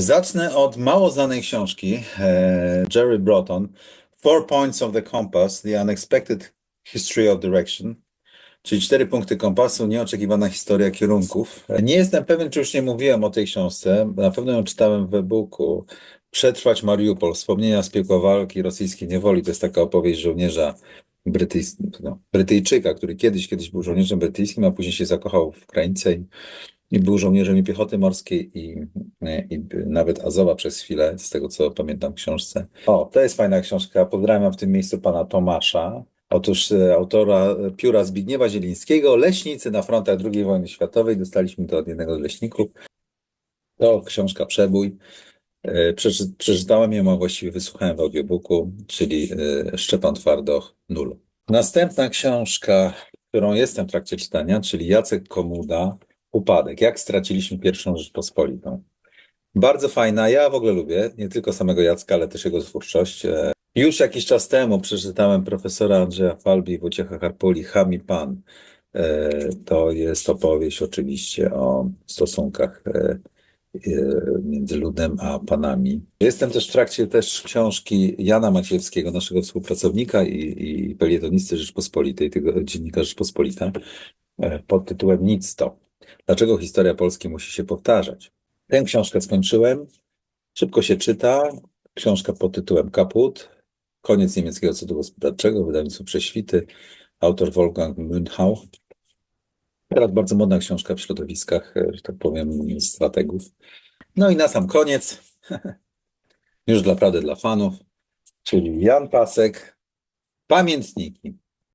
Zacznę od mało znanej książki e, Jerry Broughton, Four Points of the Compass, The Unexpected History of Direction, czyli cztery punkty kompasu, nieoczekiwana historia kierunków. Nie jestem pewien, czy już nie mówiłem o tej książce, na pewno ją czytałem w e-booku. Przetrwać Mariupol, wspomnienia z piekła walki rosyjskiej niewoli, to jest taka opowieść żołnierza Brytyjs no, Brytyjczyka, który kiedyś, kiedyś był żołnierzem brytyjskim, a później się zakochał w Ukraińce i i był żołnierzem i piechoty morskiej i, i nawet Azowa przez chwilę, z tego co pamiętam w książce. O, to jest fajna książka. Pozdrawiam w tym miejscu pana Tomasza. Otóż e, autora pióra Zbigniewa Zielińskiego, Leśnicy na frontach II wojny światowej. Dostaliśmy to od jednego z leśników. To książka Przebój. E, Przeczy, przeczytałem ją, a właściwie wysłuchałem w audiobooku, czyli e, Szczepan Twardoch, Nul. Następna książka, którą jestem w trakcie czytania, czyli Jacek Komuda, Upadek. Jak straciliśmy pierwszą Rzeczpospolitą. Bardzo fajna. Ja w ogóle lubię nie tylko samego Jacka, ale też jego twórczość. E, Już jakiś czas temu przeczytałem profesora Andrzeja Falbi i Wojciecha Harpuli Chami Pan. E, To jest opowieść oczywiście o stosunkach e, między ludem a panami. Jestem też w trakcie też książki Jana Maciejewskiego, naszego współpracownika i, i pelietonisty Rzeczpospolitej, tego dziennika Rzeczpospolita, pod tytułem Nic to. Dlaczego historia Polski musi się powtarzać? Tę książkę skończyłem. Szybko się czyta. Książka pod tytułem Kaput. Koniec niemieckiego cudu gospodarczego, wydawnictwo Prześwity. Autor Wolfgang Münchau. Teraz bardzo modna książka w środowiskach, że tak powiem, strategów. No i na sam koniec, już naprawdę dla fanów, czyli Jan Pasek, Pamiętniki.